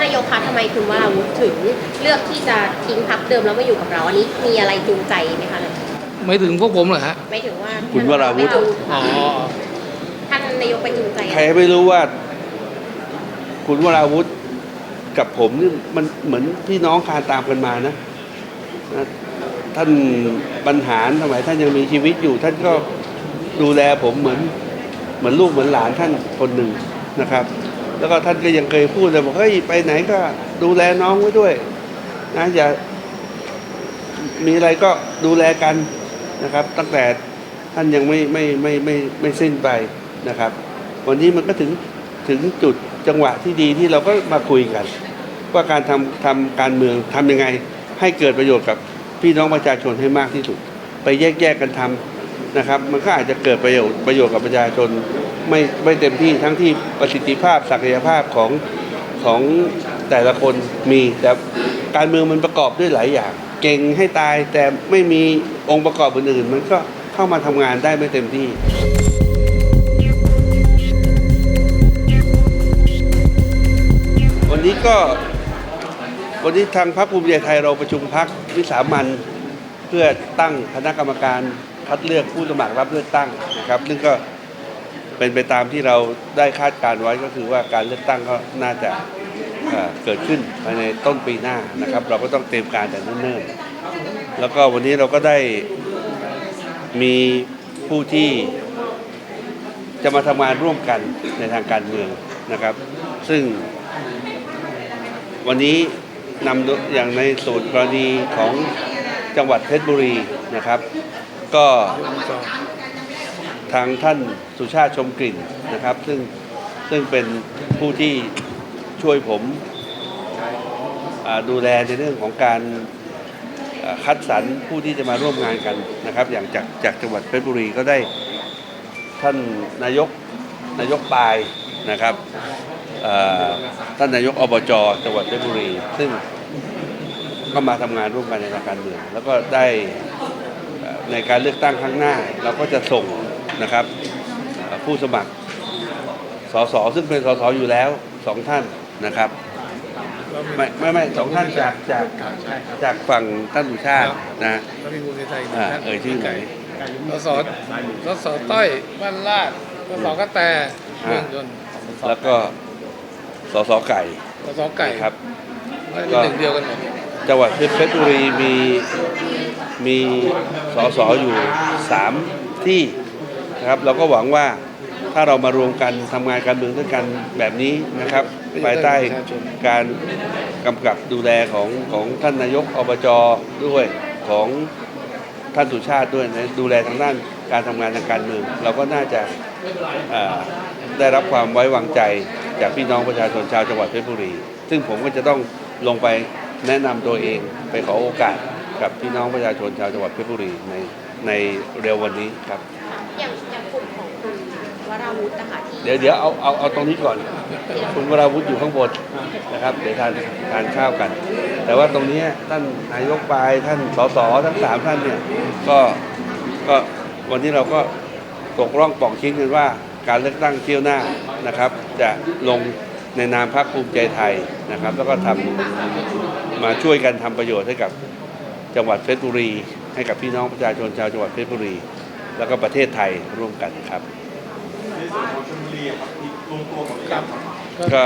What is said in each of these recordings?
านนายกคะทำไมคุณวราวุธถึงเลือกที่จะทิ้งพักเดิมแล้วมาอยู่กับเราอันนี้มีอะไรจูงใจไหมคะไม่ถึงพวกผมเหรอฮะไม่ถึงว่าคุณวราวุธอ๋อท่านนายกไปจูงใจใครไม่รู้ว่า คุณวราวุธกับผมนี่มันเหมือนพี่น้องคานตามกันมานะนะท่านบรรหารสมัยท่านยังมีชีวิตอยู่ ท่านก็ดูแลผมเหมือนเหมือนลูกเหมือนหลานท่านคนหนึ่งนะครับ แล้วก็ท่านก็ยังเคยพูดเลยบอกเฮ้ยไปไหนก็ดูแลน้องไว้ด้วยนะอย่ามีอะไรก็ดูแลกันนะครับ ตั้งแต่ท่านยังไม่ไม่ไม่ไม่ไม่สิ้นไปนะครับ วันนี้มันก็ถึงถึงจุดจังหวะที่ดีที่เราก็มาคุยกัน ว่าการทำทำการเมืองทำยังไง ให้เกิดประโยชน์กับพี่น้องประชาชนให้มากที่สุด ไปแยกแยกกันทำนะครับ มันก็อาจจะเกิดประโยชน์ประโยชน์กับประชาชน ไม่ไม่เต็มที่ทั้งที่ประสิทธิภาพศักยภาพของของแต่ละคนมีแต่การเมืองมันประกอบด้วยหลายอย่าง เก่งให้ตายแต่ไม่มีองค์ประกอบอื่นๆ มันก็เข้ามาทำงานได้ไม่เต็มที่วันนี้ก็วันนี้ทางพรรคภูมิใจไทยเราประชุมพักวิสามันเพื่อตั้งคณะกรรมการคัดเลือกผู้สมัครรับเลือกตั้งนะครับ ซึ่งก็ เป็นไปตามที่เราได้คาดการไว้ก็คือว่าการเลือกตั้งก็น่าจะเอ่อเกิดขึ้นภายในต้นปีหน้านะครับ เราก็ต้องเตรียมการแต่เนิ่นๆแล้วก็วันนี้เราก็ได้มีผู้ที่จะมาทำงานร่วมกันในทางการเมืองนะครับ ซึ่งวันนี้นำอย่างในสูตรกรณีของจังหวัดเพชรบุรีนะครับ ก็ ทางท่านสุชาติชมกลิ่นนะครับ ซึ่งซึ่งเป็นผู้ที่ช่วยผมดูแลในเรื่องของการคัดสรรผู้ที่จะมาร่วมงานกันนะครับ อย่างจากจากจังหวัดเพชรบุรีก็ได้ท่านนายกนายกปายนะครับท่านนายกอบจจังหวัดเพชรบุรี ซึ่งก็มาทำงานร่วมกันในทางการเมืองแล้วก็ได้ในการเลือกตั้งครั้งหน้า เราก็จะส่ง นะครับเอ่อผู้สมัครสสซึ่งเป็นสสอยู่แล้วสองท่านนะครับ ไม่ไม่ไม่สองท่านจากจากใช่ครับจากฝั่งท่านสุชาตินะแล้วมีภูมิใจไทยอ่าเอ่ยชื่อไหนสสสสต้อยบ้านลาดสสกระแตเมืองยนต์แล้วก็สสไก่สสไก่ครับไม่เป็นหนึ่งเดียวกันหมดจังหวัดเพชรบุรีมีมีสสอยู่สามที่ นะครับ เราก็หวังว่าถ้าเรามารวมกันทำงานการเมืองด้วยกันแบบนี้นะครับภายใต้การกำกับดูแลของของท่านนายกอบจด้วยของท่านสุชาติด้วยนะดูแลทางด้านการทำงานทางการเมือง เราก็น่าจะได้รับความไว้วางใจจากพี่น้องประชาชนชาวจังหวัดเพชรบุรี ซึ่งผมก็จะต้องลงไปแนะนำตัวเองไปขอโอกาสกับพี่น้องประชาชนชาวจังหวัดเพชรบุรีในในเร็ววันนี้ครับ ราวุธนะคะที่เดี๋ยวเดี๋ยวเอาเอาเอาตรงนี้ก่อน คุณวราวุธอยู่ข้างบนนะครับ เดี๋ยวทานทานข้าวกัน แต่ว่าตรงนี้ท่านนายกปลายท่านสสทั้งสามท่านเนี่ยก็ก็วันนี้เราก็ตกร่องปองชิ้นกันว่าการเลือกตั้งเที่ยวหน้านะครับ จะลงในนามพรรคภูมิใจไทยนะครับ แล้วก็ทำมาช่วยกันทำประโยชน์ให้กับจังหวัดเพชรบุรี ให้กับพี่น้องประชาชนชาวจังหวัดเพชรบุรี แล้วก็ประเทศไทยร่วมกันครับ ครับก็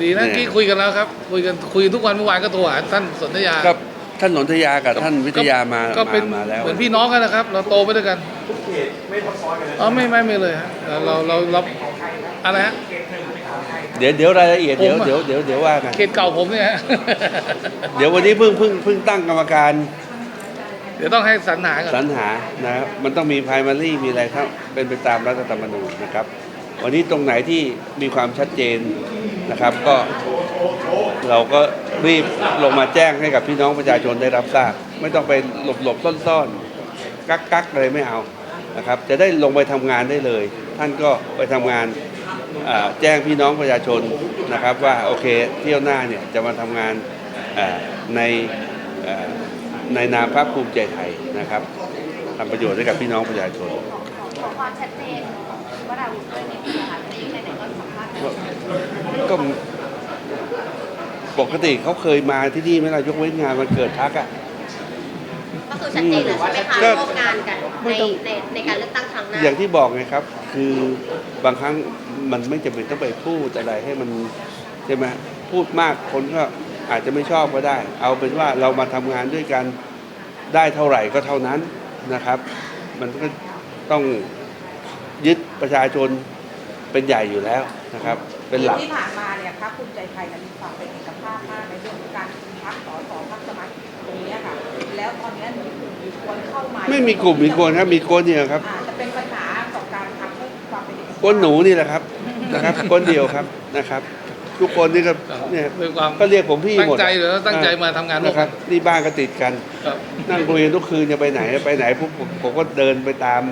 ดีนะที่คุยกันแล้วครับ คุยกันคุยทุกวันเมื่อวานก็โทรหาท่านสนธยาก็ท่านนนทยากับท่านวิทยามาก็เป็นมามาแล้ว เหมือนพี่น้องกันนะครับ เราโตไปด้วยกันทุกเขตไม่ทับซ้อนกันอ๋อไม่ไม่ไม่เลยฮะเราเราเราอะไรฮะ เดี๋ยวเดี๋ยวรายละเอียดผมเดี๋ยวอะ เดี๋ยวเดี๋ยวเดี๋ยวว่ากัน เขตเก่าผมเนี่ยฮะ เดี๋ยววันนี้เพิ่งเพิ่งเพิ่งตั้งกรรมการ เดี๋ยวต้องให้สรรหาก่อนสรรหานะครับมันต้องมี primary มีอะไรครับ เป็นไปตามรัฐธรรมนูญนะครับ วันนี้ตรงไหนที่มีความชัดเจนนะครับ ก็เราก็รีบลงมาแจ้งให้กับพี่น้องประชาชนได้รับทราบ ไม่ต้องไปหลบหลบซ่อนซ่อนกักกักอะไรไม่เอานะครับ จะได้ลงไปทำงานได้เลย ท่านก็ไปทำงานแจ้งพี่น้องประชาชนนะครับว่าโอเคเที่ยวหน้าเนี่ยจะมาทำงานใน ในนามพรรคภูมิใจไทยนะครับทำประโยชน์ให้กับพี่น้องประชาชนขอความชัดเจนวราวุธด้วยนิดนึงนะคะในไหนๆก็สัมภาษณ์กันก็ก็ปกติเขาเคยมาที่นี่ไหมล่ะยกเว้นงานวันเกิดทักอะก็คือชัดเจนแล้วใช่ไหมคะก็ร่วมงานกันไม่ในต้องในในการเลือกตั้งครั้งหน้าอย่างที่บอกไงครับ คือบางครั้งมันไม่จำเป็นต้องไปพูดอะไรให้มันใช่ไหมพูดมากคนก็ อาจจะไม่ชอบก็ได้ เอาเป็นว่าเรามาทำงานด้วยกันได้เท่าไหร่ก็เท่านั้นนะครับ มันก็ต้องยึดประชาชนเป็นใหญ่อยู่แล้วนะครับ เป็นหลัก ที่ผ่านมาเนี่ยพรรคภูมิใจไทยเนี่ยมีความเป็นเอกภาพมากในเรื่องของการคุมพักสอสอพักสมาชิกตรงเนี้ยค่ะ แล้วตอนเนี้ยมีกลุ่มมีคนเข้ามาไม่มีกลุ่มมีคนครับมีคนเดียวครับอาจจะเป็นปัญหาต่อการทำให้ความเป็นเอกภาพ คนหนูนี่แหละครับนะครับ คนเดียวครับนะครับ ทุกคนนี่ก็เนี่ยด้วยความก็เรียกผมพี่ตั้งหมดใจหรือตั้งใจมาทำงานร่วมนะคกัรันบนี่บ้านก็ติดกันครับนั่งคุยกันทุกคืนจะไปไหนไปไหนปุ๊บผมผมก็เดินไปตาม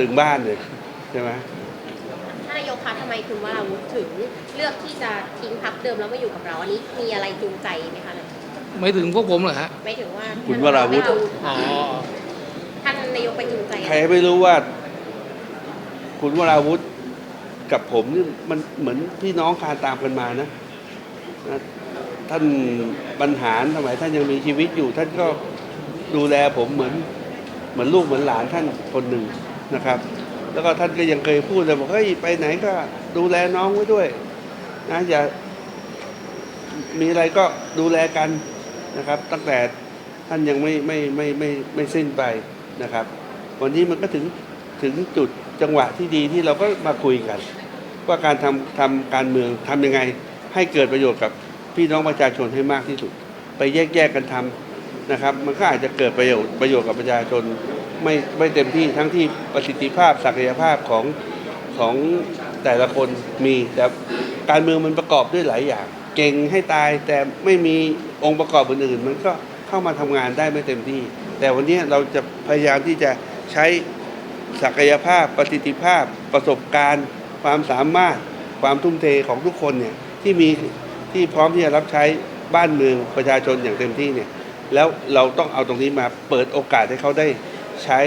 ถึงบ้านเลยใช่ไหมท่านนายกคะทำไมคุณวราวุธถึงเลือกที่จะทิ้งพักเดิมแล้วมาอยู่กับเราอันนี้มีอะไรจูงใจไหมคะเนี่ยไม่ถึงพวกผมเหรอฮะไม่ถึงว่าคุณวราวุธอ๋อท่านนายกไปจูงใจใครไม่รู้ว่า คุณวราวุธ กับผมนี่มันเหมือนพี่น้องคานตามกันมานะนะท่านบรรหารสมัยท่านยังมีชีวิตอยู่ ท่านก็ดูแลผมเหมือนเหมือนลูกเหมือนหลานท่านคนหนึ่งนะครับ แล้วก็ท่านก็ยังเคยพูดเลยบอกเฮ้ยไปไหนก็ดูแลน้องไว้ด้วยนะอย่ามีอะไรก็ดูแลกันนะครับ ตั้งแต่ท่านยังไม่ไม่ไม่ไม่ไม่สิ้นไปนะครับ วันนี้มันก็ถึงถึงจุด จังหวะที่ดีที่เราก็มาคุยกัน ว่าการทำทำการเมืองทำยังไงให้เกิดประโยชน์กับพี่น้องประชาชนให้มากที่สุด ไปแยกแยกกันทำนะครับ มันก็อาจจะเกิดประโยชน์ประโยชน์กับประชาชนไม่ไม่เต็มที่ทั้งที่ประสิทธิภาพศักยภาพของของแต่ละคนมี แต่การเมืองมันประกอบด้วยหลายอย่าง เก่งให้ตายแต่ไม่มีองค์ประกอบอื่นๆมันก็เข้ามาทำงานได้ไม่เต็มที่ แต่วันนี้เราจะพยายามที่จะใช้ ศักยภาพประสิทธิภาพประสบการณ์ ความสามารถความทุ่มเทของทุกคนเนี่ยที่มีที่พร้อมที่จะรับใช้บ้านเมืองประชาชนอย่างเต็มที่เนี่ยแล้วเราต้องเอาตรงนี้มาเปิดโอกาสให้เขาได้ใช้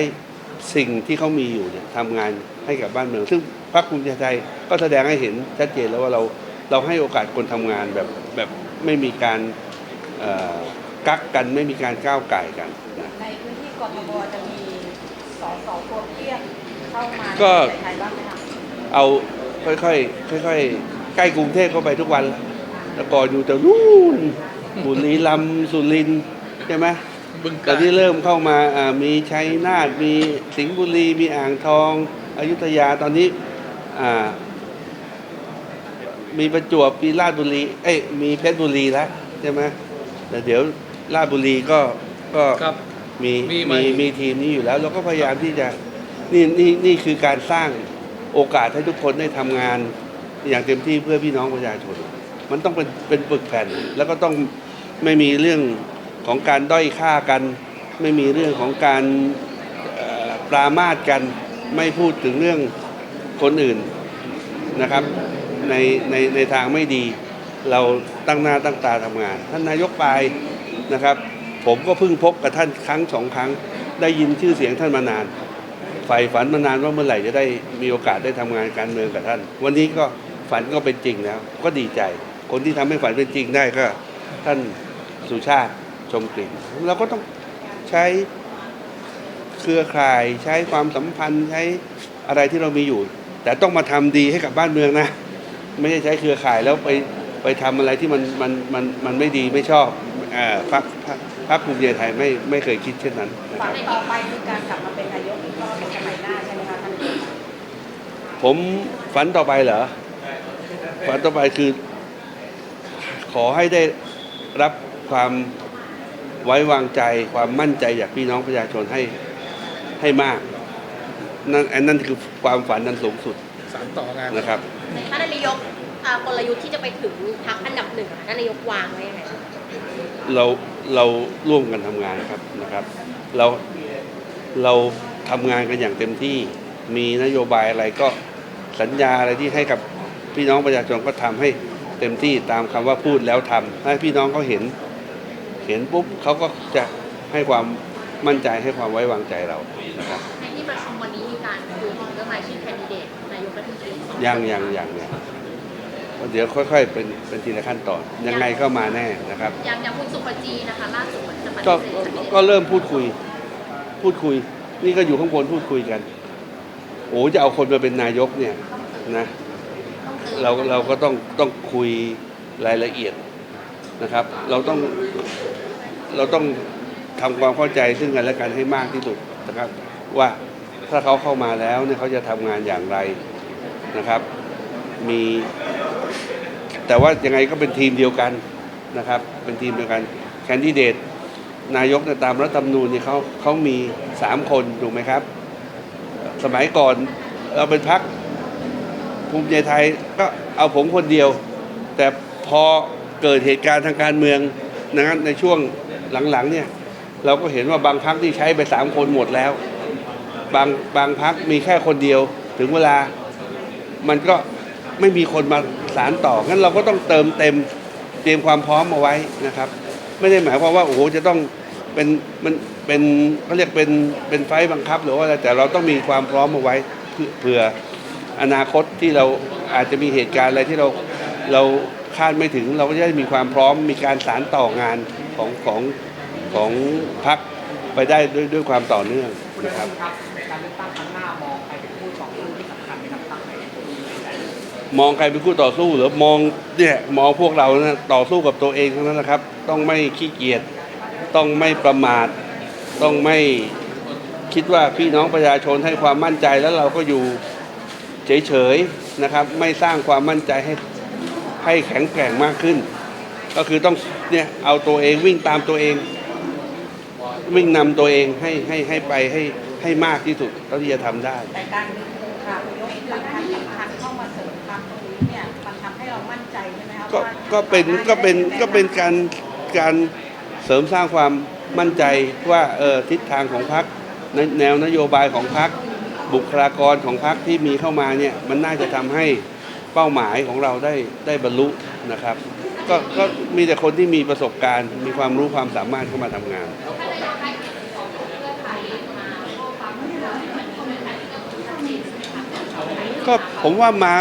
สิ่งที่เขามีอยู่เนี่ยทำงานให้กับบ้านเมือง ซึ่งพรรคภูมิใจไทยก็แสดงให้เห็นชัดเจนแล้วว่าเราเราให้โอกาสคนทำงานแบบแบบไม่มีการอ่อกักกันไม่มีการก้าวไก่กันในพื้นที่กทมจะมี สอสอตัวเปี้ยนเข้ามาในก็ภูมิใจไทยบ้างไหมคะเอาค่อยๆค่อยๆใกล้กรุงเทพเข้าไปทุกวันแล้วแต่ก่อนอยู่แต่นู่นบุรีรัมย์สุรินทร์ใช่ไหมบึงตกาอนรที่เริ่มเข้ามาอ่ามีชัยนาทมีสิงห์บุรีมีอ่างทองอยุธยาตอนนี้อ่ามีประจวบมีราชบุรีเอ้ยมีเพชรบุรีแล้วใช่ไหมแต่เดี๋ยวราชบุรีก็ก็ ครับ มีมีไหม มีมีทีมนี้อยู่แล้ว เราก็พยายามที่จะนี่นี่นี่คือการสร้างโอกาสให้ทุกคนได้ทำงาน อย่างเต็มที่เพื่อพี่น้องประชาชน มันต้องเป็นเป็นปึกแผ่น แล้วก็ต้องไม่มีเรื่องของการด้อยค่ากัน ไม่มีเรื่องของการเอ่อปรามาสกัน ไม่พูดถึงเรื่องคนอื่นนะครับ ในในในทางไม่ดี เราตั้งหน้าตั้งตาทำงาน ท่านนายกปลายนะครับ ผมก็เพิ่งพบกับท่านครั้งสองครั้ง ได้ยินชื่อเสียงท่านมานานใฝ่ฝันมานานว่าเมื่อไหร่จะได้มีโอกาสได้ทำงานการเมืองกับท่าน วันนี้ก็ฝันก็เป็นจริงแล้ว ก็ดีใจ คนที่ทำให้ฝันเป็นจริงได้ก็ ท่านสุชาติชมกลิ่นเราก็ต้องใช้เครือข่ายใช้ความสัมพันธ์ใช้อะไรที่เรามีอยู่ แต่ต้องมาทำดีให้กับบ้านเมืองนะ ไม่ใช่ใช้เครือข่ายแล้วไปไปทำอะไรที่มันมันมันมันไม่ดีไม่ชอบเอ่อ พรรคพรรคพรรคภูมิใจไทยไม่ไม่เคยคิดเช่นนั้นนะคฝัรับนต่อไปคือการกลับมาเป็นนายกอีกรอบในสมัยหน้าใช่ไหมคะท่านนายกผมฝันต่อไปเหรอ ฝันต่อไปคือ ขอให้ได้รับความไว้วางใจความมั่นใจจากพี่น้องประชาชนให้ให้มาก นั่นอันนั้นคือความฝันนั้นสูงสุดสารต่องาน นะครับ ท่านนายกอ่ากลยุทธ์ที่จะไปถึงพักอันดับหนึ่งอะท่านนายกวางไว้ยังไงเรา เราร่วมกันทำงานครับนะครับ เราเราทำงานกันอย่างเต็มที่มีนโยบายอะไรก็สัญญาอะไรที่ให้กับพี่น้องประชาชนก็ทำให้เต็มที่ตามคำว่าพูดแล้วทำให้พี่น้องเขาเห็น เห็นปุ๊บเขาก็จะให้ความมั่นใจให้ความไว้วางใจเรานะครับในที่ประชุมวันนี้มีการคุยถึงเรื่องรายชื่อแคนดิเดตนายกรัฐมนตรียังยังยังเนี่ย เดี๋ยวค่อย ๆ เป็นเป็นทีละขั้นตอน ยังไงก็มาแน่นะครับ อย่างอย่างคุณสุภจีนะคะล่าสุดเหมือนจะปฏิก็เสธจะไม่ได้ก็เริ่มพูดคุย พูดคุย นี่ก็อยู่ข้างบนพูดคุยกันโอ้จะเอาคนมาเป็นนายกเนี่ยนะเราเราก็ต้องต้องคุยรายละเอียดนะครับ เราต้องเราต้องทำความเข้าใจซึ่งกันและกันให้มากที่สุดนะครับ ว่าถ้าเขาเข้ามาแล้วเนี่ยเขาจะทำงานอย่างไรนะครับ มี แต่ว่ายังไงก็เป็นทีมเดียวกันนะครับ เป็นทีมเดียวกันแคนดิเดตนายกเนี่ยตามรัฐธรรมนูญเนี่ยเขาเขามีสามคนถูกไหมครับ สมัยก่อนเราเป็นพักภูมิใจไทยก็เอาผมคนเดียว แต่พอเกิดเหตุการณ์ทางการเมืองนะครับในช่วงหลังๆเนี่ยเราก็เห็นว่าบางพักที่ใช้ไปสามคนหมดแล้ว บางบางพักมีแค่คนเดียว ถึงเวลามันก็ไม่มีคนมา สารต่องั้นเราก็ต้องเติมเต็มเตรียมความพร้อมเอาไว้นะครับ ไม่ได้หมายความว่าโอ้โหจะต้องเป็นมันเป็นเขาเรียกเป็นเป็นไฟบังคับ หรือว่าอะไรแต่เราต้องมีความพร้อมเอาไว้เพื่อเผื่ออนาคตที่เราอาจจะมีเหตุการณ์อะไรที่เราเราคาดไม่ถึงเราก็จะได้มีความพร้อมมีการสารต่องานของของของพักไปได้ด้วยด้วยความต่อเนื่องนะครับครับในการเลือกตั้งครั้งหน้ามองใครเป็นผู้ต่อสู้ที่สำคัญในการตั้งไหน มองใครเป็นคู่ต่อสู้หรือมองเนี่ยมองพวกเรานะต่อสู้กับตัวเองเทั้งนั้นนะครับ ต้องไม่ขี้เกียจต้องไม่ประมาท ต้องไม่คิดว่าพี่น้องประชาชนให้ความมั่นใจแล้วเราก็อยู่เฉยๆนะครับ ไม่สร้างความมั่นใจให้ให้แข็งแกร่งมากขึ้น ก็คือต้องเนี่ยเอาตัวเองวิ่งตามตัวเอง วิ่งนำตัวเองให้ให้ให้ไปให้ให้มากที่สุดเท่าที่จะทำได้ แต่การค่ะยกหลักฐ เรามั่นใจใช่ไหมคะก็ว่าก็เป็นก็เป็นก็เป็นการการเสริมสร้างความมั่นใจว่าเออทิศทางของพรรคในแนวนโยบายของพรรคบุคลากรของพรรคที่มีเข้ามาเนี่ยมันน่าจะทำให้เป้าหมายของเราได้ได้บรรลุนะครับ ก็ก็มีแต่คนที่มีประสบการณ์ มีความรู้ความสามารถเข้ามาทำงาน ก็ผมว่ามา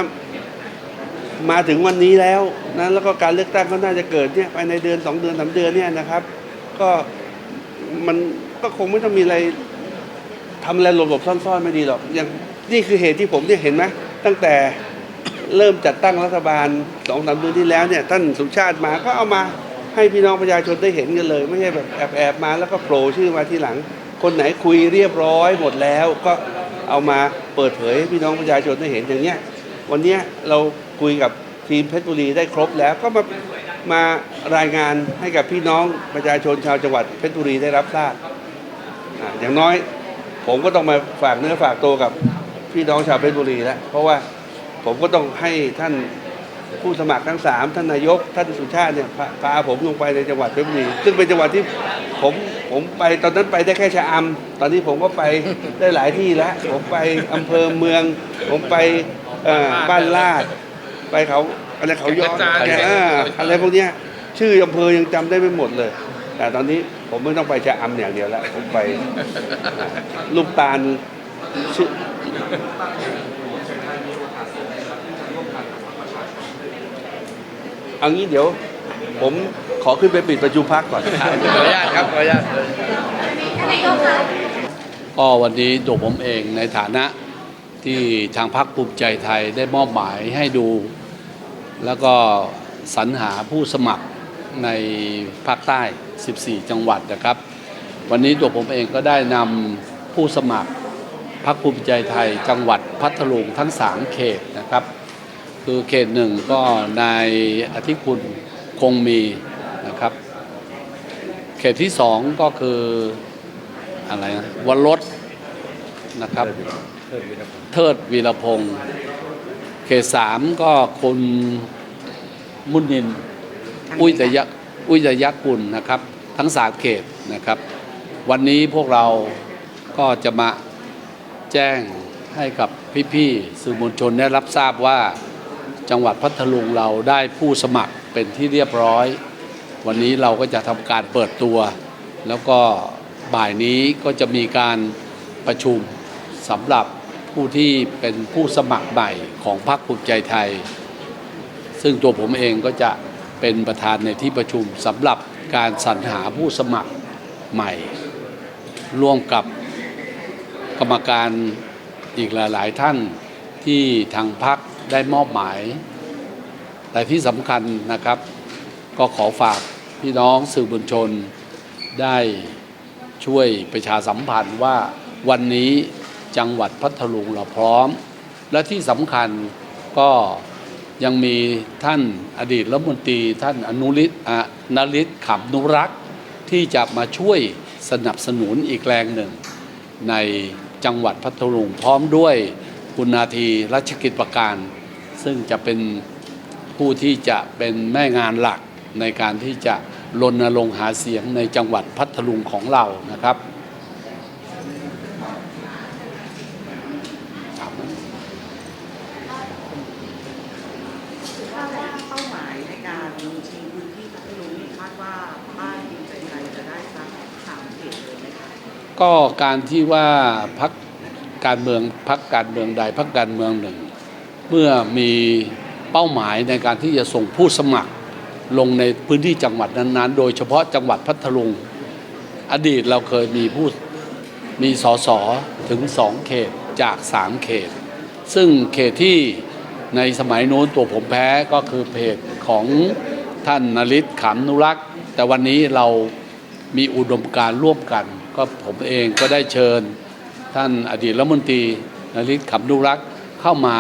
มาถึงวันนี้แล้วนะแล้วก็การเลือกตั้งก็น่าจะเกิดเนี่ยภายในเดือนสองเดือนสามเดือนเนี่ยนะครับ ก็มันก็คงไม่ต้องมีอะไรทำอะไรหลบๆซ่อนๆไม่ดีหรอกอย่างนี่คือเหตุที่ผมเนี่ยเห็นไหมตั้งแต่เริ่มจัดตั้งรัฐบาลสองสามเดือนที่แล้วเนี่ยท่านสุชาติมาก็เอามาให้พี่น้องประชาชนได้เห็นกันเลย ไม่ใช่แบบแอบๆมาแล้วก็โผล่ชื่อมาทีหลัง คนไหนคุยเรียบร้อยหมดแล้ว ก็เอามาเปิดเผยให้พี่น้องประชาชนได้เห็นอย่างเนี้ยวันเนี้ยเรา คุยกับทีมเพชรบุรีได้ครบแล้วก็มามารายงานให้กับพี่น้องประชาชนชาวจังหวัดเพชรบุรีได้รับทราบอย่างน้อยผมก็ต้องมาฝากเนื้อฝากตัวกับพี่น้องชาวเพชรบุรีแล้วเพราะว่าผมก็ต้องให้ท่านผู้สมัครทั้งสามท่านนายกท่านสุชาติเนี่ยพาพาผมลงไปในจังหวัดเพชรบุรีซึ่งเป็นจังหวัดที่ผมผมไปตอนนั้นไปได้แค่ชะอำตอนนี้ผมก็ไปได้หลายที่แล้ว ผมไปอำเภอเมือง ผมไปบ้านลาด ไปเขาอะไรเขาย้อนกระจายเอออะไรพวกเนี้ยชื่ออำเภอยังจำได้ไม่หมดเลย แต่ตอนนี้ผมไม่ต้องไปชะอำอย่างเดียวแล้วผมไปลูกตาลชื่อเอางี้เดี๋ยว ผมขอขึ้นไปปิดประชุมพักก่อนขออนุญาตครับขออนุญาตท่านนายกคะก็วันนี้ตัวผมเองในฐานะที่ทางพรรคภูมิใจไทยได้มอบหมายให้ดู แล้วก็สรรหาผู้สมัครในภาคใต้ 14 จังหวัดนะครับ วันนี้ตัวผมเองก็ได้นำผู้สมัครพรรคภูมิใจไทยจังหวัดพัทลุงทั้ง 3 เขตนะครับ คือเขตหนึ่งก็นายอธิคุณคงมีนะครับ เขตที่สองก็คืออะไรนะวันรถนะครับ เทิดวีรพงศ์ เขตสามก็คุณมุนิน อุ้ยตยะอุ้ยตยะกุลนะครับ ทั้งสามเขตนะครับ วันนี้พวกเราก็จะมาแจ้งให้กับพี่ๆสื่อมวลชนได้รับทราบว่าจังหวัดพัทลุงเราได้ผู้สมัครเป็นที่เรียบร้อย วันนี้เราก็จะทำการเปิดตัว แล้วก็บ่ายนี้ก็จะมีการประชุมสำหรับ ผู้ที่เป็นผู้สมัครใหม่ของพรรคภูมิใจไทย ซึ่งตัวผมเองก็จะเป็นประธานในที่ประชุมสำหรับการสรรหาผู้สมัครใหม่ ร่วมกับกรรมการอีกหลาย ๆ ท่านที่ทางพักได้มอบหมาย แต่ที่สำคัญนะครับ ก็ขอฝากพี่น้องสื่อมวลชนได้ช่วยประชาสัมพันธ์ว่าวันนี้ จังหวัดพัทลุงเราพร้อม และที่สำคัญก็ยังมีท่านอดีตรัฐมนตรีท่านอนุริศอะนริศขำนุรักษ์ที่จะมาช่วยสนับสนุนอีกแรงหนึ่ง ในจังหวัดพัทลุงพร้อมด้วยคุณนาทีรัชกิจประการ ซึ่งจะเป็นผู้ที่จะเป็นแม่งานหลักในการที่จะรณรงค์หาเสียงในจังหวัดพัทลุงของเรานะครับ ถือว่าเป้าหมายในการชิงพื้นที่พัทลุงนี่คาดว่าป้ายภูมิใจไทยจะได้สักสามเขตเลยไหมคะ ก็การที่ว่าพักการเมืองพักการเมืองใดพักการเมืองหนึ่ง เมื่อมีเป้าหมายในการที่จะส่งผู้สมัครลงในพื้นที่จังหวัดนั้นๆ โดยเฉพาะจังหวัดพัทลุง อดีตเราเคยมีผู้มีสสถึงสองเขตจากสามเขต ซึ่งเขตที่ในสมัยโน้นตัวผมแพ้ก็คือเพจของท่านนริศขำนุรักษ์ แต่วันนี้เรามีอุดมการร่วมกัน ก็ผมเองก็ได้เชิญท่านอดีตรัฐมนตรีนริศขำนุรักษ์เข้ามา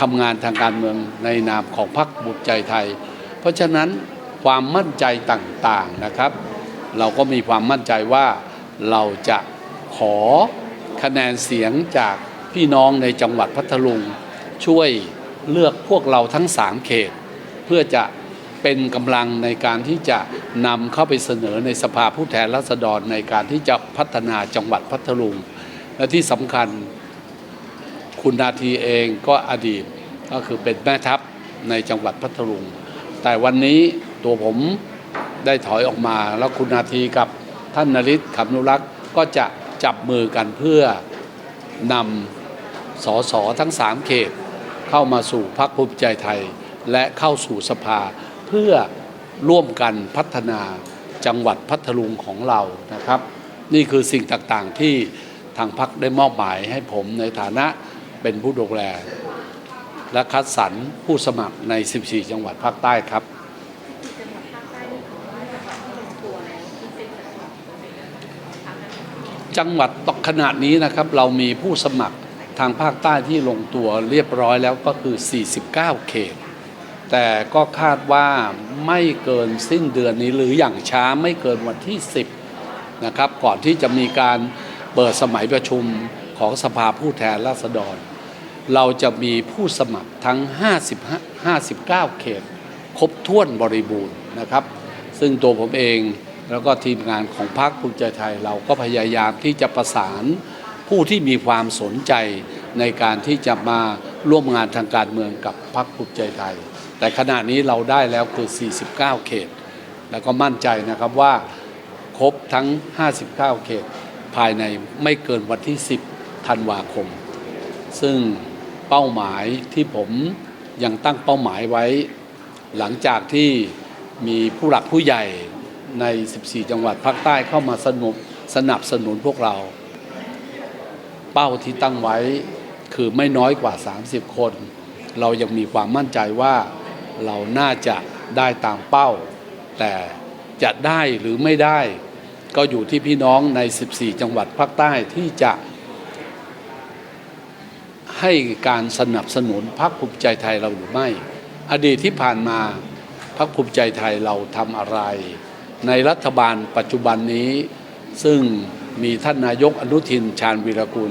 ทำงานทางการเมืองในนามของพรรคบุกใจไทย เพราะฉะนั้นความมั่นใจต่างๆนะครับ เราก็มีความมั่นใจว่าเราจะขอคะแนนเสียงจากพี่น้องในจังหวัดพัทลุง ช่วยเลือกพวกเราทั้งสามเขต เพื่อจะ เป็นกำลังในการที่จะนำเข้าไปเสนอในสภาผู้แทนราษฎรในการที่จะพัฒนาจังหวัดพัทลุง และที่สำคัญคุณนาทีเองก็อดีตก็คือเป็นแม่ทัพในจังหวัดพัทลุง แต่วันนี้ตัวผมได้ถอยออกมา แล้วคุณนาทีกับท่านนริศขำนุรักษ์ก็จะจับมือกันเพื่อนำสอสอทั้งสามเขต เข้ามาสู่พรรคภูมิใจไทย และเข้าสู่สภา พื่อร่วมกันพัฒนาจังหวัดพัทลุงของเรานะครับ นี่คือสิ่งต่างๆที่ทางพรรคได้มอบหมายให้ผมในฐานะเป็นผู้ดูแล และคัดสรรผู้สมัครใน 14 จังหวัดภาคใต้ครับจังหวัดตกขนาดนี้นะครับเรามีผู้สมัครทางภาคใต้ที่ลงตัวเรียบร้อยแล้วก็คือ 49 เขต แต่ก็คาดว่าไม่เกินสิ้นเดือนนี้หรืออย่างช้าไม่เกินวันที่ 10นะครับก่อนที่จะมีการเปิดสมัยประชุมของสภาผู้แทนราษฎร เราจะมีผู้สมัครทั้ง 55 59 เขต ครบถ้วนบริบูรณ์นะครับ ซึ่งตัวผมเองแล้วก็ทีมงานของพรรคภูมิใจไทย เราก็พยายามที่จะประสานผู้ที่มีความสนใจในการที่จะมาร่วมงานทางการเมืองกับพรรคภูมิใจไทย แต่ขณะนี้เราได้แล้วคือ 49 เขต แล้วก็มั่นใจนะครับว่าครบทั้ง 59 เขต ภายในไม่เกินวันที่ 10 ธันวาคม ซึ่งเป้าหมายที่ผมยังตั้งเป้าหมายไว้ หลังจากที่มีผู้หลักผู้ใหญ่ใน 14 จังหวัดภาคใต้เข้ามาสนุบสนับสนุนพวกเรา เป้าที่ตั้งไว้คือไม่น้อยกว่า 30 คน เรายังมีความมั่นใจว่า เราน่าจะได้ตามเป้า แต่จะได้หรือไม่ได้ ก็อยู่ที่พี่น้องใน 14 จังหวัดภาคใต้ที่จะให้การสนับสนุนพรรคภูมิใจไทยเราหรือไม่ อดีตที่ผ่านมาพรรคภูมิใจไทยเราทำอะไร ในรัฐบาลปัจจุบันนี้ ซึ่งมีท่านนายกอนุทินชาญวีรกุล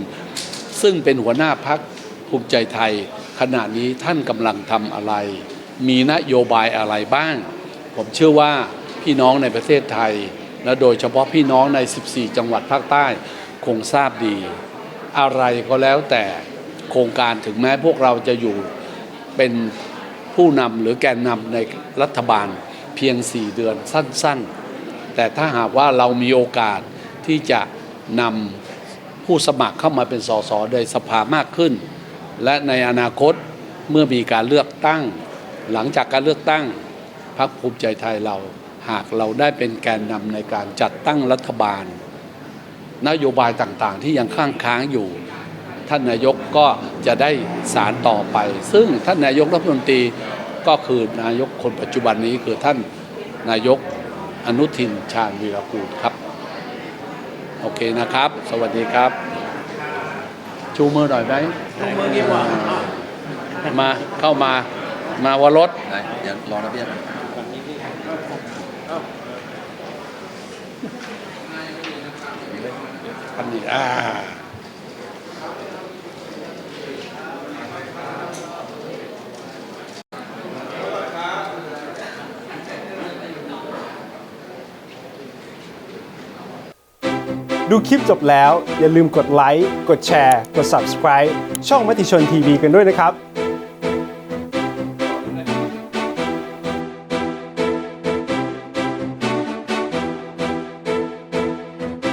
ซึ่งเป็นหัวหน้าพักภูมิใจไทย ขณะนี้ท่านกำลังทำอะไร มีนโยบายอะไรบ้าง ผมเชื่อว่าพี่น้องในประเทศไทย และโดยเฉพาะพี่น้องใน 14 จังหวัดภาคใต้คงทราบดี อะไรก็แล้วแต่โครงการถึงแม้พวกเราจะอยู่เป็นผู้นำหรือแกนนำในรัฐบาลเพียง 4 เดือนสั้นๆ แต่ถ้าหากว่าเรามีโอกาสที่จะนำผู้สมัครเข้ามาเป็นสสโดยสภามากขึ้น และในอนาคตเมื่อมีการเลือกตั้ง หลังจากการเลือกตั้งพรรคภูมิใจไทยเราหากเราได้เป็นแกนนำในการจัดตั้งรัฐบาล นโยบายต่างๆ ที่ยังค้างค้างอยู่ ท่านนายกก็จะได้สารต่อไป ซึ่งท่านนายกรัฐมนตรีก็คือนายกคนปัจจุบันนี้คือท่านนายกอนุทินชาญวีรกูลครับ โอเคนะครับ สวัสดีครับ ชูมือหน่อยไหมชูมือดีกว่ามาเข้ามา มาวรถได้เดี๋ยวรอระเบียบอันนี้อ่าดูคลิปจบแล้ว อย่าลืมกดไลค์ กดแชร์ กด subscribe ช่องมติชนทีวีกันด้วยนะครับ